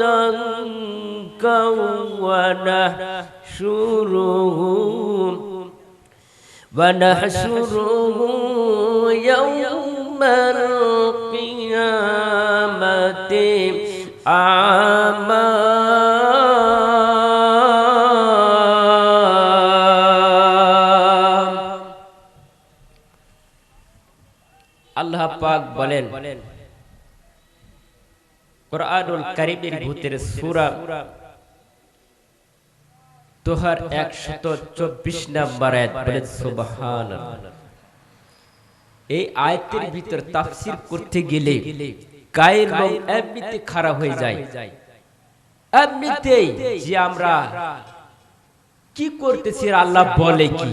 ضنكا ونحشره ونحشره يوم القيامة أعمى আল্লাহ পাক বলেন কোরআনুল কারীমের ভিতরে সূরা তোহার 124 নাম্বার আয়াত বলেন, সুবহানাল্লাহ। এই আয়াতের ভিতর তাফসীর করতে গেলে গায়ের রং এমনিতে খারাপ হয়ে যায়। এমনিতেই যে আমরা কি করতেছি আল্লাহ বলে কি?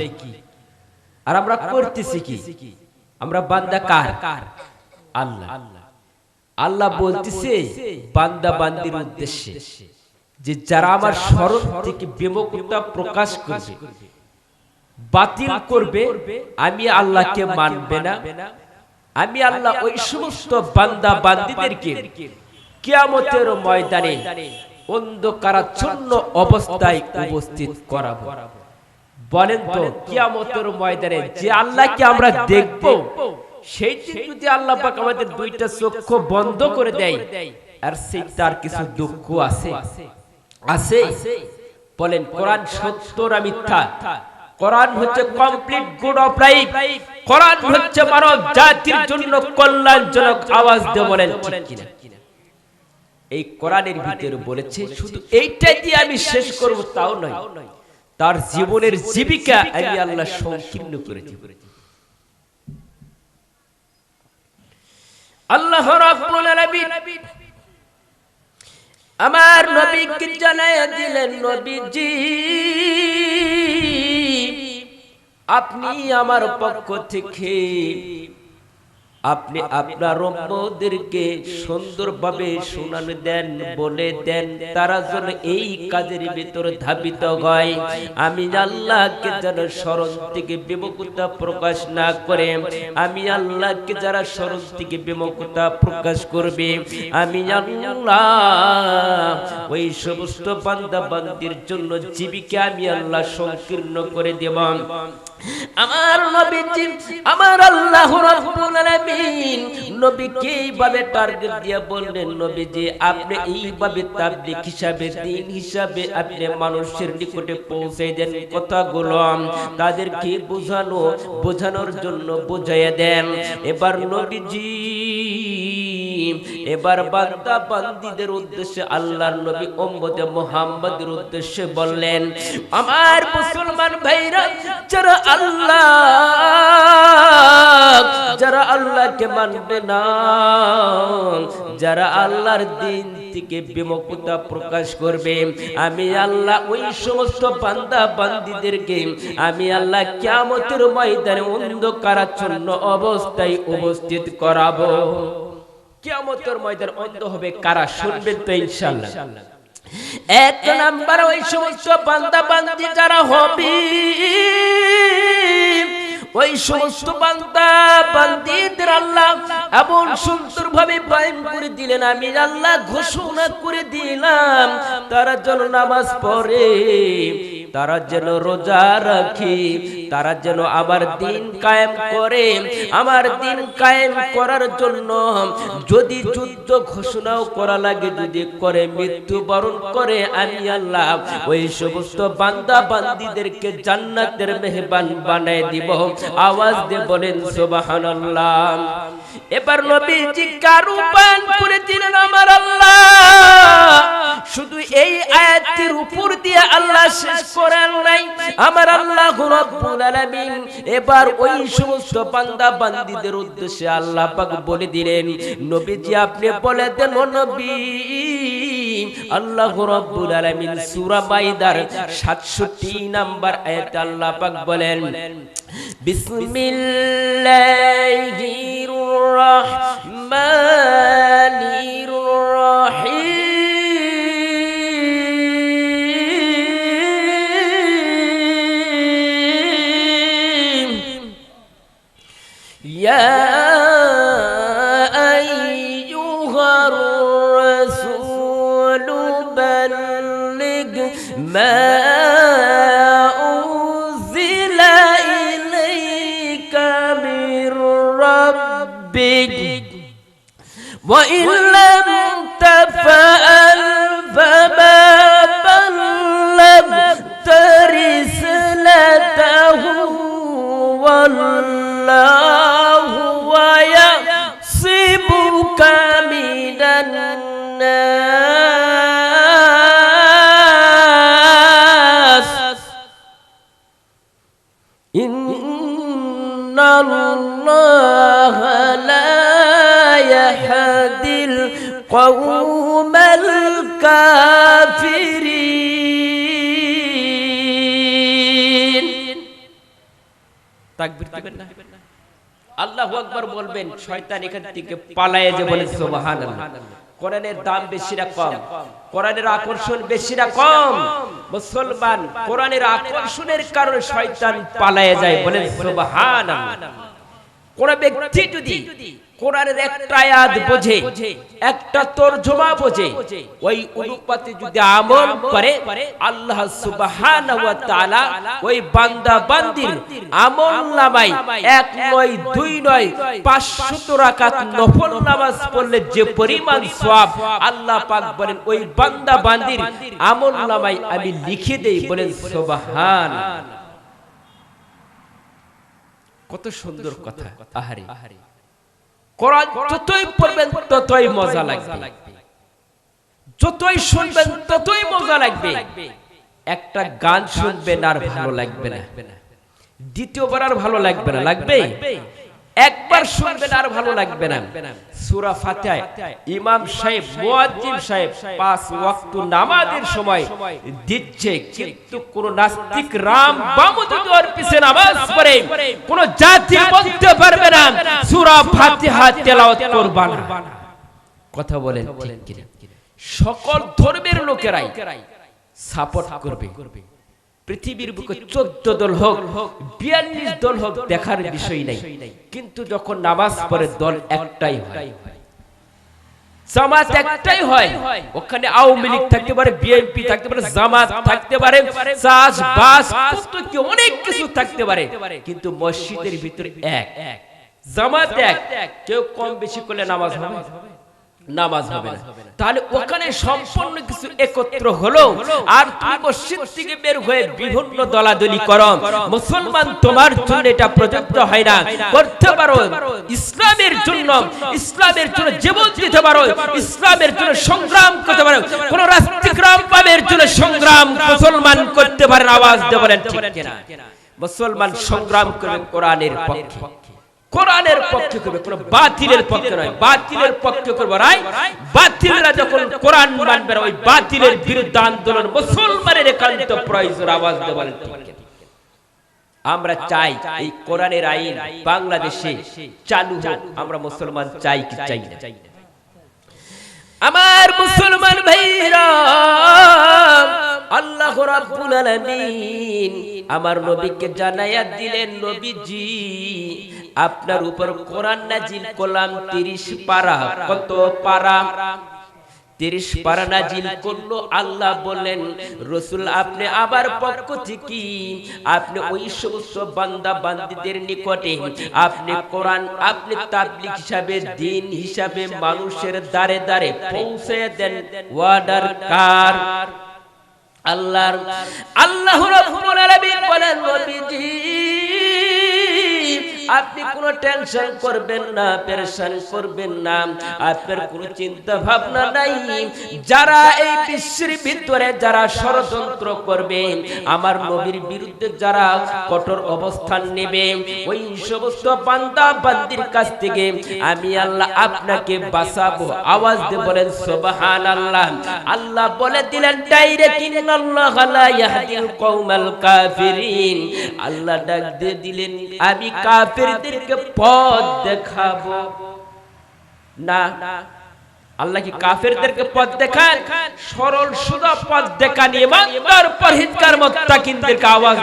আর আমরা করতেছি কি? আমরা বান্দা কার? আল্লাহ আল্লাহ। বলতেছে বান্দা বান্দির উদ্দেশ্যে যে যারা আমার স্মরণ থেকে বিমুখতা প্রকাশ করবে বাতিল করবে আমি আল্লাহকে মানবে না আমি আল্লাহ ওই সমস্ত বান্দা বান্দিদেরকে কিয়ামতের ময়দানে অন্ধকারাচ্ছন্ন অবস্থায় উপস্থিত করাবো। বলেন তো কিয়ামতের ময়দানে যে আল্লাহকে আমরা দেখব সেই দিন যদি আল্লাহ পাক আমাদের দুইটা চক্ষু বন্ধ করে দেয় আর সেই তার কিছু দুঃখ আছে। আছে। বলেন কোরআন সত্য না মিথ্যা। কোরআন হচ্ছে complete code of life Quran হচ্ছে মানব জাতির জন্য কল্যাণজনক আওয়াজ দিয়ে বলেন ঠিক কিনা? এই কোরআনের ভিতরে বলেছে শুধু এইটাই দিয়ে আমি শেষ করব তাও নয়। তার জীবনের জীবিকা আমি আল্লাহ সংকীর্ণ করে দিব। আল্লাহ রাব্বুল আলামিন আমার নবীকে জানায় দিলেন নবীজি আপনি আমার পক্ষ থেকে আপনি আপনার রম্মদেরকে সুন্দরভাবে শুনানো দেন, বলে দেন, তারা যেন এই কাজের ভিতরে ধাবিত হয়। আমি আল্লাহকে যেন স্মরণ থেকে বিমুখতা প্রকাশ না করে, আমি আল্লাহকে যারা স্মরণ থেকে বিমুখতা প্রকাশ করবে, আমি আল্লাহ ওই সমস্ত বান্দা বান্দির জন্য জীবিকা আমি আল্লাহ সংকীর্ণ করে দেব। আমার নবীজি, আমার আল্লাহ রাব্বুল আলামিন নবীকে এইভাবে টার্গেট দিয়ে বললেন, নবীজি, আপনি এইভাবে তাবলীগ হিসাবে, দিন হিসাবে আপনি মানুষের নিকটে পৌঁছে দেন কথাগুলো। তাদেরকে বোঝানো, বোঝানোর জন্য বুঝাইয়া দেন। এবার নবীজি এবার বান্দা বান্দিদের উদ্দেশ্যে আল্লাহর নবী উম্মতে মুহাম্মাদের উদ্দেশ্যে বললেন, আমার মুসলমান ভাইরা, যারা আল্লাহ, যারা আল্লাহকে মানবে না, যারা আল্লাহর দিন থেকে বিমুখতা প্রকাশ করবে, আমি আল্লাহ ওই সমস্ত বান্দা বান্দিদেরকে, আমি আল্লাহ কিয়ামতের ময়দানে অন্ধকারাচ্ছন্ন অবস্থায় উপস্থিত করাবো। কিয়ামতের ময়দান অন্ধ হবে কারা শুনবেন তো ইনশাআল্লাহ। এক নাম্বার ওই সমস্ত বান্দা বান্দি যারা হবে ওই সমস্ত বান্দা বান্দিদের আল্লাহ এমন সুন্দর ভাবে বয়ান করে দিলেন আমি আল্লাহ ঘোষণা করে দিলাম। তারা যেন নামাজ পড়ে। তারা যেন রোজা রাখে, তারা যেন আমার দিন কায়েম করে, আমার দিন কায়েম করার জন্য যদি যুদ্ধ ঘোষণাও করা লাগে, যদি করে মৃত্যু বরণ করে, আমি আল্লাহ ওই সমস্ত বান্দা বান্দিদেরকে জান্নাতের মেহবান বানায় দিব। আওয়াজ দিয়ে বলেন, সুবহানাল্লাহ। এবার নবীজি কারুবান করে দিলেন আমার আল্লাহ শেষ করেন নাই। আমার আল্লাহ রব্বুল আলামিন এবার ওই সমস্ত বান্দা বান্দীদের উদ্দেশ্যে আল্লাহ পাক বলে দিলেন, নবীজি আপনি বলে দেন নবী, আল্লাহ রব্বুল আলামিন সূরা মাইদার 67 নাম্বার আয়াতে আল্লাহ পাক বলেন, বিসমিল্লাহির রহমানির بلغ ما أنزل إليك من ربك. وإن لم تفعل فما بلغت رسالته والله. القوم الكافرين তাকবীর দিবেন না আল্লাহু আকবার বলবেন শয়তান এখান থেকে পালায়ে যে বলে সুবহানাল্লাহ কোরআনের দাম বেশি না কম কোরআনের আকর্ষণ বেশি না কম মুসলমান কোরআনের আকর্ষণের কারণে শয়তান পালায়ে যায় বলেন সুবহানাল্লাহ কোন ব্যক্তি যদি কোরআনের একটা আয়াত বোঝে, একটা তরজমা বোঝে, ওই অনুপাতে যদি আমল করে, আল্লাহ ওয়া তাআলা ওই বান্দা বান্দির আমল এক নয়, দুই নয় 500 রাকাত নফল নামাজ পড়লে যে পরিমাণ সওয়াব আল্লাহ পাক বলেন, ওই বান্দা বান্দির আমল নামাই আমি লিখে দেই বলেন সুবহান। কত সুন্দর কথা। আহারে। কোরআন যতই পড়বেন ততই মজা লাগবে। যতই শুনবেন ততই মজা লাগবে। একটা গান শুনবেন আর ভালো লাগবে না। দ্বিতীয়বার আর ভালো লাগবে না। লাগবে? একবার শুনবেন আর ভালো লাগবে না। সূরা ফাতিহা। ইমাম সাহেব মুয়াজ্জিন সাহেব পাঁচ ওয়াক্ত নামাজের সময় দিচ্ছে। কিন্তু কোন নাস্তিক রাম বাম যদি ওর পিছে নামাজ পড়ে কোন জাতি বলতে পারবে না সূরা ফাতিহা তেলাওয়াত করবা না। কথা বলেন ঠিক কিনা। সকল ধর্মের লোকেরাই সাপোর্ট করবে। পৃথিবীর বুকে চোদ্দ দল হোক, বিয়াল্লিশ দল হোক দেখার বিষয় নাই। কিন্তু যখন নামাজ পড়ে দল একটাই হয়। জামাত একটাই হয়। ওখানে আওয়ামী লীগ থাকতে পারে, বিএনপি থাকতে পারে, জামাত থাকতে পারে চাষ বাস কি অনেক কিছু থাকতে পারে। কিন্তু মসজিদের ভিতরে এক। জামাত এক। কেউ কম বেশি করলে নামাজ হবে? নামাজ হবে না। তাহলে ওখানে সম্পূর্ণ কিছু একত্র হলো আর তুমি মসজিদ থেকে বের হয়ে বিভিন্ন দলাদলি করো। মুসলমান তোমার জন্য এটা প্রযোজ্য হয় না করতে পারো। ইসলামের জন্য ইসলামের জন্য জীবন দিতে পারো। ইসলামের জন্য সংগ্রাম করতে পারো। কোন রাষ্ট্রগ্রাম পাবের জন্য সংগ্রাম মুসলমান করতে পারেন আওয়াজ দিয়ে বলেন ঠিক কিনা? মুসলমান সংগ্রাম করবে কোরআনের পক্ষে। কোরআনের পক্ষে করবে কোন বাতিলের পক্ষে নয়। বাতিলের পক্ষে করবে রাই বাতিলরা যখন কোরআন মানবে ওই বাতিলের বিরুদ্ধে আন্দোলন মুসলমানের একান্ত প্রয়োজন আওয়াজ কিনা? আমরা চাই এই কোরআনের আইন বাংলাদেশে চালু হোক আমরা মুসলমান চাই কি চাই না। আমার মুসলমান ভাইরা রাব্বুল আলামিন আমার নবীকে জানাইয়া দিলেন, নবীজি, আপনার উপর কোরআন নাজিল করলাম 30 পারা। কত পারা? তিরিশ পারা নাজিল করল, আল্লাহ বললেন, রসুল, আপনি আবার পক্ষ থেকে, আপনি ওই সমস্ত বান্দা বান্দিদের নিকটে, আপনি কোরআন, আপনি তাবলিক হিসাবে, দিন হিসাবে মানুষের দ্বারে দ্বারে পৌঁছে দেন। ওয়াডার কার? আল্লাহর আল্লাহ বলেন নবীজি আপনি কোনো টেনশন করবেন না পেরেশান করবেন না। আপনার কোনো চিন্তা ভাবনা নাই। যারা এই বিশ্বের ভিতরে যারা ষড়যন্ত্র করবে, আমার নবীর বিরুদ্ধে যারা কঠোর অবস্থান নেবে, ওই সমস্ত বান্দা বান্দির কাছ থেকে আমি আল্লাহ আপনাকে বাঁচাবো। আওয়াজ দিয়ে বলেন সুবহান আল্লাহ আল্লাহ বলে দিলেন, ডাইরেক্ট ইন্নাল্লাহ লা ইয়াহদিল কওমাল কাফিরিন। আল্লাহ ডাক দিয়ে দিলেন, আমি কাফিরদেরকে পথ দেখাবো না, আল্লাহ কি কাফেরদেরকে পথ দেখান সরল, সুদা পথ দেখান, ইমানদার আওয়াজ?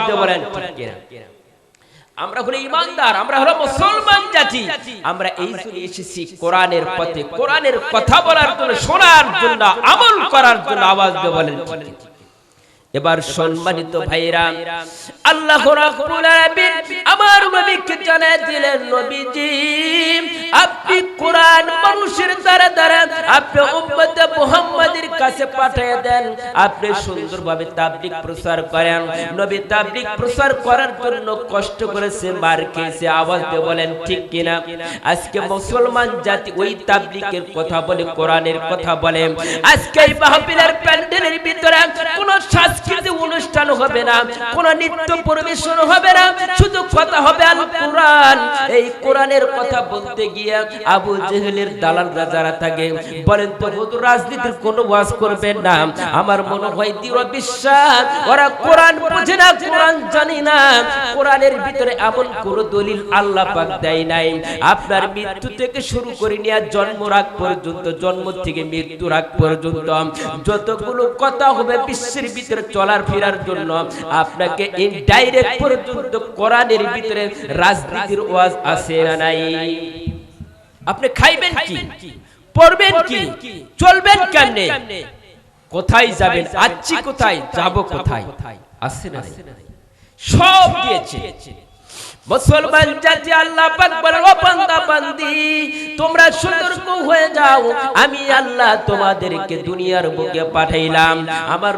আমরা হলো ইমানদার, আমরা হলো মুসলমান জাতি আমরা এই জন্য এসেছি কোরআনের পথে কোরআনের কথা বলার জন্য, শোনার জন্য, আমল করার জন্য আওয়াজ দিয়ে বলেন? এবার সম্মানিত ভাইরা, আল্লাহ আমার নবীকে জানিয়ে দিলেন, নবীজি, আপনি কোরআন মানুষের দ্বারা দ্বারা আপনি মুহাম্মাদের কাছে পাঠিয়ে দেন। আপনি সুন্দরভাবে তাবলীগ প্রচার করেন। নবী তাবলীগ প্রচার করার জন্য কষ্ট করেছে, মার খেয়েছে, আওয়াজ দিয়ে বলেন, ঠিক কিনা? আজকে মুসলমান জাতি ওই তাবলীগের কথা বলে, কোরআনের কথা বলে। আজকে এই মাহফিলের প্যান্ডেলের ভিতরে কোনো সাংস্কৃতিক অনুষ্ঠান হবে না, কোনো নৃত্য পরিবেশন হবে না শুধু কথা হবে আল কোরআন। এই কোরআনের কথা বলতে গিয়ে আবু জেহেলের দালালরা যারা থাকে, বলেন তো, হুজুর, রাজনীতির কোনো ওয়াজ করবেন না। আমার মনে হয় দৃঢ় বিশ্বাস, ওরা কোরআন বুঝে না, কোরআন জানি না। কোরআনের ভিতরে এমন কোন দলিল আল্লাহ পাক দেয় নাই। আপনার মৃত্যু থেকে শুরু করে নিয়ে জন্ম রাগ পর্যন্ত, জন্ম থেকে মৃত্যু রাগ পর্যন্ত, যতগুলো কথা হবে বিশ্বের ভিতরে চলার ফেরার জন্য আপনাকে ইনডাইরেক্ট পর্যন্ত কোরআনের ভিতরে রাজনীতির ওয়াজ আছে না নাই। আপনি খাইবেন কি? পড়বেন কি? চলবেন কেমনে? কোথায় যাবেন? আচ্ছি কোথায়? যাব কোথায়? আছে না সব দিয়েছে। মুসলমান জাতি আল্লাহ পাক বলে ও বান্দা বান্দি তোমরা সতর্ক হয়ে যাও। আমি আল্লাহ তোমাদেরকে দুনিয়ার বুকে পাঠাইলাম। আমার